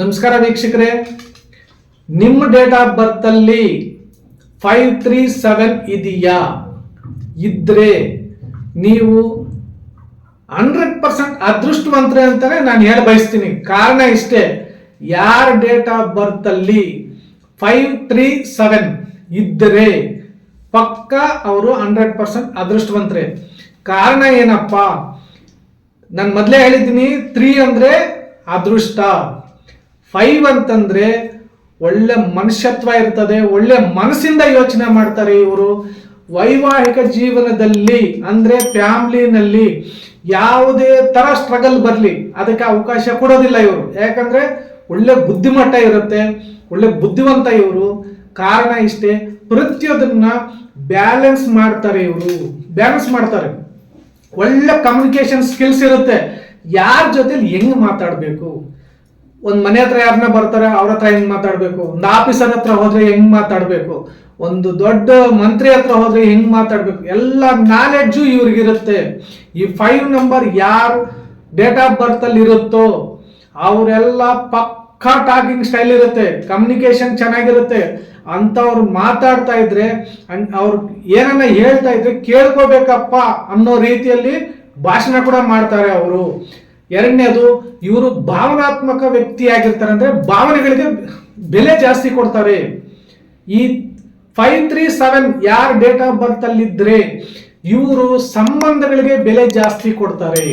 ನಮಸ್ಕಾರ ವೀಕ್ಷಕರೇ. ನಿಮ್ಮ ಡೇಟ್ ಆಫ್ ಬರ್ತ್ ಅಲ್ಲಿ ಫೈವ್ ತ್ರೀ ಸೆವೆನ್ ಇದೆಯಾ? ಇದ್ರೆ ನೀವು ಹಂಡ್ರೆಡ್ ಪರ್ಸೆಂಟ್ ಅದೃಷ್ಟವಂತರೆ ಅಂತಾನೆ ನಾನು ಹೇಳ ಬಯಸ್ತೀನಿ. ಕಾರಣ ಇಷ್ಟೇ, ಯಾರ ಡೇಟ್ ಆಫ್ ಬರ್ತ್ ಅಲ್ಲಿ ಫೈವ್ ತ್ರೀ ಸೆವೆನ್ ಇದ್ದರೆ ಪಕ್ಕ ಅವರು ಹಂಡ್ರೆಡ್ ಪರ್ಸೆಂಟ್ ಅದೃಷ್ಟವಂತರೆ. ಕಾರಣ ಏನಪ್ಪ? ನಾನು ಮೊದಲೇ ಹೇಳಿದ್ದೀನಿ, ತ್ರೀ ಅಂದ್ರೆ ಅದೃಷ್ಟ. ಫೈವ್ ಅಂತಂದ್ರೆ ಒಳ್ಳೆ ಮನುಷ್ಯತ್ವ ಇರ್ತದೆ, ಒಳ್ಳೆ ಮನಸ್ಸಿಂದ ಯೋಚನೆ ಮಾಡ್ತಾರೆ ಇವರು. ವೈವಾಹಿಕ ಜೀವನದಲ್ಲಿ, ಅಂದ್ರೆ ಫ್ಯಾಮ್ಲಿನಲ್ಲಿ ಯಾವುದೇ ತರ ಸ್ಟ್ರಗಲ್ ಬರಲಿ, ಅದಕ್ಕೆ ಅವಕಾಶ ಕೊಡೋದಿಲ್ಲ ಇವರು. ಯಾಕಂದ್ರೆ ಒಳ್ಳೆ ಬುದ್ಧಿಮಟ್ಟ ಇರುತ್ತೆ, ಒಳ್ಳೆ ಬುದ್ಧಿವಂತ ಇವರು. ಕಾರಣ ಇಷ್ಟೇ, ಪ್ರತಿಯೊಂದನ್ನ ಬ್ಯಾಲೆನ್ಸ್ ಮಾಡ್ತಾರೆ ಇವರು. ಬ್ಯಾಲೆನ್ಸ್ ಮಾಡ್ತಾರೆ. ಒಳ್ಳೆ ಕಮ್ಯುನಿಕೇಶನ್ ಸ್ಕಿಲ್ಸ್ ಇರುತ್ತೆ. ಯಾರ ಜೊತೆಲಿ ಹೆಂಗ್ ಮಾತಾಡಬೇಕು? ಒಂದ್ ಮನೆ ಹತ್ರ ಯಾರನ್ನ ಬರ್ತಾರೆ, ಅವ್ರ ಹತ್ರ ಹೆಂಗ್ ಮಾತಾಡ್ಬೇಕು? ಒಂದು ಆಫೀಸರ್ ಹತ್ರ ಹೋದ್ರೆ ಹೆಂಗ್ ಮಾತಾಡ್ಬೇಕು? ಒಂದು ದೊಡ್ಡ ಮಂತ್ರಿ ಹತ್ರ ಹೋದ್ರೆ ಹೆಂಗ್ ಮಾತಾಡ್ಬೇಕು? ಎಲ್ಲ ನಾಲೆಡ್ಜು ಇವ್ರಿಗಿರುತ್ತೆ. ಈ ಫೈವ್ ನಂಬರ್ ಯಾರು ಡೇಟ್ ಆಫ್ ಬರ್ತ್ ಅಲ್ಲಿ ಇರುತ್ತೋ, ಅವರೆಲ್ಲ ಪಕ್ಕಾ ಟಾಕಿಂಗ್ ಸ್ಟೈಲ್ ಇರುತ್ತೆ ಕಮ್ಯುನಿಕೇಶನ್ ಚೆನ್ನಾಗಿರುತ್ತೆ. ಅಂತವ್ರು ಮಾತಾಡ್ತಾ ಇದ್ರೆ ಅವ್ರು ಏನನ್ನ ಹೇಳ್ತಾ ಇದ್ರೆ ಕೇಳ್ಕೋಬೇಕಪ್ಪ ಅನ್ನೋ ರೀತಿಯಲ್ಲಿ ಭಾಷಣ ಕೂಡ ಮಾಡ್ತಾರೆ ಅವರು. ಎರಡನೇದು, ಇವರು ಭಾವನಾತ್ಮಕ ವ್ಯಕ್ತಿಯಾಗಿರ್ತಾರೆ ಅಂದ್ರೆ ಭಾವನೆಗಳಿಗೆ ಬೆಲೆ ಜಾಸ್ತಿ ಕೊಡ್ತಾರೆ. ಈ ಫೈವ್ ತ್ರೀ ಸೆವೆನ್ ಯಾರ ಡೇಟ್ ಆಫ್ ಬರ್ತ್ ಅಲ್ಲಿ ಇದ್ರೆ ಇವರು ಸಂಬಂಧಗಳಿಗೆ ಬೆಲೆ ಜಾಸ್ತಿ ಕೊಡ್ತಾರೆ.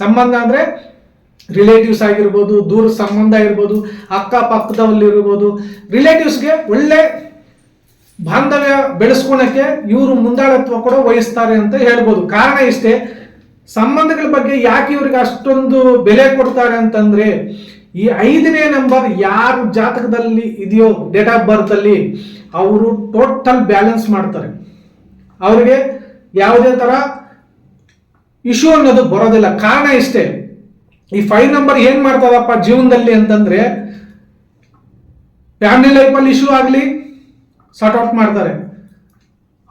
ಸಂಬಂಧ ಅಂದ್ರೆ ರಿಲೇಟಿವ್ಸ್ ಆಗಿರ್ಬೋದು, ದೂರ ಸಂಬಂಧ ಇರ್ಬೋದು ಅಕ್ಕ ಪಕ್ಕದಲ್ಲಿ ಇರ್ಬೋದು ರಿಲೇಟಿವ್ಸ್ಗೆ ಒಳ್ಳೆ ಬಾಂಧವ್ಯ ಬೆಳೆಸ್ಕೊಳಕ್ಕೆ ಇವರು ಮುಂದಾಳತ್ವ ಕೂಡ ವಹಿಸ್ತಾರೆ ಅಂತ ಹೇಳ್ಬೋದು. ಕಾರಣ ಇಷ್ಟೇ ಸಂಬಂಧಗಳ ಬಗ್ಗೆ ಯಾಕೆ ಇವ್ರಿಗೆ ಅಷ್ಟೊಂದು ಬೆಲೆ ಕೊಡ್ತಾರೆ ಅಂತಂದ್ರೆ, ಈ ಐದನೇ ನಂಬರ್ ಯಾರು ಜಾತಕದಲ್ಲಿ ಇದೆಯೋ ಡೇಟ್ ಆಫ್ ಬರ್ತ್ ಅಲ್ಲಿ ಅವರು ಟೋಟಲ್ ಬ್ಯಾಲೆನ್ಸ್ ಮಾಡ್ತಾರೆ. ಅವರಿಗೆ ಯಾವುದೇ ತರ ಇಶ್ಯೂ ಅನ್ನೋದು ಬರೋದಿಲ್ಲ. ಕಾರಣ ಇಷ್ಟೇ. ಈ ಫೈವ್ ನಂಬರ್ ಏನ್ ಮಾಡ್ತಾರಪ್ಪ ಜೀವನದಲ್ಲಿ ಅಂತಂದ್ರೆ ಫ್ಯಾಮಿಲಿ ಲೈಫಲ್ಲಿ ಇಶ್ಯೂ ಆಗಲಿ ಸಾರ್ಟ್ ಔಟ್ ಮಾಡ್ತಾರೆ.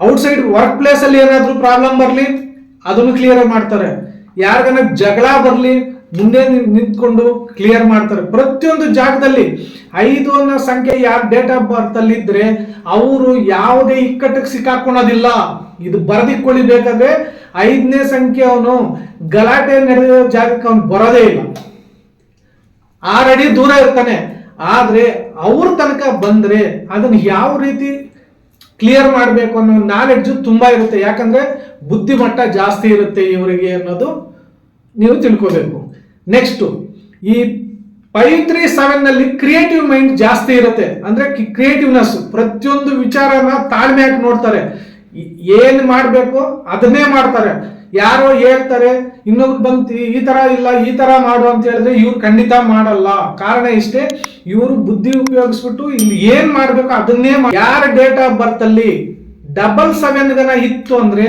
ಔಟ್ಸೈಡ್ ವರ್ಕ್ ಪ್ಲೇಸ್ ಅಲ್ಲಿ ಏನಾದ್ರೂ ಪ್ರಾಬ್ಲಮ್ ಬರಲಿ ಅದನ್ನು ಕ್ಲಿಯರ್ ಮಾಡ್ತಾರೆ. ಯಾರಿಗನ ಜಗಳ ಬರಲಿ, ಮುಂದೆ ನಿಂತ್ಕೊಂಡು ಕ್ಲಿಯರ್ ಮಾಡ್ತಾರೆ. ಪ್ರತಿಯೊಂದು ಜಾಗದಲ್ಲಿ ಐದು ಅನ್ನೋ ಸಂಖ್ಯೆ ಯಾರ ಡೇಟ್ ಆಫ್ ಬರ್ತ್ ಅಲ್ಲಿ ಇದ್ರೆ ಅವರು ಯಾವುದೇ ಇಕ್ಕಟ್ಟಿಗೆ ಸಿಕ್ಕಾಕೊಳ್ಳೋದಿಲ್ಲ ಇದು ಬರೆದಿಕ್ಕೊಳ್ಳಿಬೇಕಾದ್ರೆ ಐದನೇ ಸಂಖ್ಯೆ ಅವನು ಗಲಾಟೆ ನಡೆಯೋ ಜಾಗಕ್ಕೆ ಅವನು ಬರೋದೇ ಇಲ್ಲ. ಆರಡಿ ದೂರ ಇರ್ತಾನೆ. ಆದ್ರೆ ಅವ್ರ ತನಕ ಬಂದ್ರೆ ಅದನ್ನ ಯಾವ ರೀತಿ ಕ್ಲಿಯರ್ ಮಾಡಬೇಕು ಅನ್ನೋ ನಾಲೆಡ್ಜು ತುಂಬಾ ಇರುತ್ತೆ. ಯಾಕಂದ್ರೆ ಬುದ್ಧಿಮಟ್ಟ ಜಾಸ್ತಿ ಇರುತ್ತೆ ಇವರಿಗೆ ಅನ್ನೋದು ನೀವು ತಿಳ್ಕೋಬೇಕು. ನೆಕ್ಸ್ಟ್ ಈ ಫೈವ್ ತ್ರೀ ಸೆವೆನ್ನಲ್ಲಿ ಕ್ರಿಯೇಟಿವ್ ಮೈಂಡ್ ಜಾಸ್ತಿ ಇರುತ್ತೆ. ಅಂದ್ರೆ ಕ್ರಿಯೇಟಿವ್ನೆಸ್ ಪ್ರತಿಯೊಂದು ವಿಚಾರನ ತಾಳ್ಮೆಯಾಗಿ ನೋಡ್ತಾರೆ. ಏನು ಮಾಡ್ಬೇಕು ಅದನ್ನೇ ಮಾಡ್ತಾರೆ. ಯಾರೋ ಹೇಳ್ತಾರೆ, ಇನ್ನೊಬ್ರು ಬಂತು ಈ ತರ ಇಲ್ಲ, ಈ ತರ ಮಾಡು ಅಂತ ಹೇಳಿದ್ರೆ ಇವ್ರು ಖಂಡಿತ ಮಾಡಲ್ಲ. ಕಾರಣ ಇಷ್ಟೇ, ಇವರು ಬುದ್ಧಿ ಉಪಯೋಗಿಸ್ಬಿಟ್ಟು ಇಲ್ಲಿ ಏನ್ ಮಾಡ್ಬೇಕು ಅದನ್ನೇ ಯಾರ ಡೇಟ್ ಆಫ್ ಬರ್ತ್ ಅಲ್ಲಿ ಡಬಲ್ ಸೆವೆನ್ ಗನ ಇತ್ತು ಅಂದ್ರೆ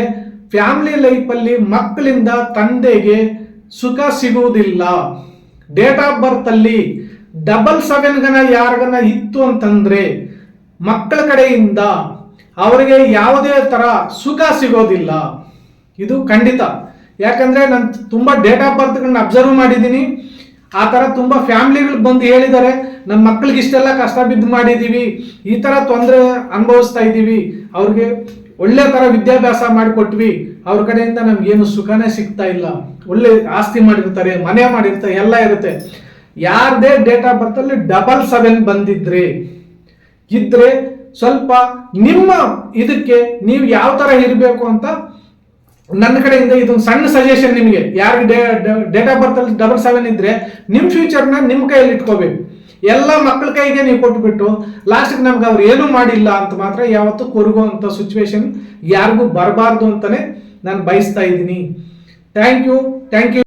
ಫ್ಯಾಮಿಲಿ ಲೈಫ್ ಅಲ್ಲಿ ಮಕ್ಕಳಿಂದ ತಂದೆಗೆ ಸುಖ ಸಿಗುವುದಿಲ್ಲ. ಡೇಟ್ ಆಫ್ ಬರ್ತ್ ಅಲ್ಲಿ ಡಬಲ್ ಸೆವೆನ್ ಗನ ಯಾರಿಗನ ಇತ್ತು ಅಂತಂದ್ರೆ ಮಕ್ಕಳ ಕಡೆಯಿಂದ ಅವರಿಗೆ ಯಾವುದೇ ತರ ಸುಖ ಸಿಗೋದಿಲ್ಲ. ಇದು ಖಂಡಿತ. ಯಾಕಂದ್ರೆ ನಾನು ತುಂಬಾ ಡೇಟ್ ಆಫ್ ಬರ್ತ್ಗಳನ್ನ ಅಬ್ಸರ್ವ್ ಮಾಡಿದ್ದೀನಿ. ಆ ತರ ತುಂಬಾ ಫ್ಯಾಮಿಲಿಗಳು ಬಂದು ಹೇಳಿದ್ದಾರೆ ನಮ್ಮ ಮಕ್ಕಳಿಗೆ ಇಷ್ಟೆಲ್ಲ ಕಷ್ಟ ಬಿದ್ದು ಮಾಡಿದೀವಿ, ಈ ತರ ತೊಂದರೆ ಅನುಭವಿಸ್ತಾ ಇದ್ದೀವಿ ಅವ್ರಿಗೆ ಒಳ್ಳೆ ತರ ವಿದ್ಯಾಭ್ಯಾಸ ಮಾಡಿಕೊಟ್ವಿ, ಅವ್ರ ಕಡೆಯಿಂದ ನಮ್ಗೆ ಏನು ಸುಖನೇ ಸಿಗ್ತಾ ಇಲ್ಲ, ಒಳ್ಳೆ ಆಸ್ತಿ ಮಾಡಿರ್ತಾರೆ, ಮನೆ ಮಾಡಿರ್ತಾರೆ, ಎಲ್ಲ ಇರುತ್ತೆ. ಯಾರದೇ ಡೇಟ್ ಆಫ್ ಬರ್ತ್ ಅಲ್ಲಿ ಡಬಲ್ ಸೆವೆನ್ ಬಂದಿದ್ರಿ, ಇದ್ರೆ ಸ್ವಲ್ಪ ನಿಮ್ಮ ಇದಕ್ಕೆ ನೀವು ಯಾವ ತರ ಇರಬೇಕು ಅಂತ ನನ್ನ ಕಡೆಯಿಂದ ಇದೊಂದು ಸಣ್ಣ ಸಜೆಷನ್ ನಿಮಗೆ. ಯಾರಿಗೆ ಡೇಟ್ ಆಫ್ ಬರ್ತ್ ಅಲ್ಲಿ ಡಬಲ್ ಸೆವೆನ್ ಇದ್ರೆ ನಿಮ್ಮ ಫ್ಯೂಚರ್ನ ನಿಮ್ಮ ಕೈಯಲ್ಲಿ ಇಟ್ಕೋಬೇಕು. ಎಲ್ಲ ಮಕ್ಕಳ ಕೈಗೆ ನೀವು ಕೊಟ್ಬಿಟ್ಟು ಲಾಸ್ಟ್ಗೆ ನಮ್ಗೆ ಅವ್ರು ಏನೂ ಮಾಡಿಲ್ಲ ಅಂತ ಮಾತ್ರ ಯಾವತ್ತೂ ಕೊರಗುವಂಥ ಸಿಚುವೇಶನ್ ಯಾರಿಗೂ ಬರಬಾರ್ದು ಅಂತಾನೆ ನಾನು ಬಯಸ್ತಾ ಇದ್ದೀನಿ. Thank you thank you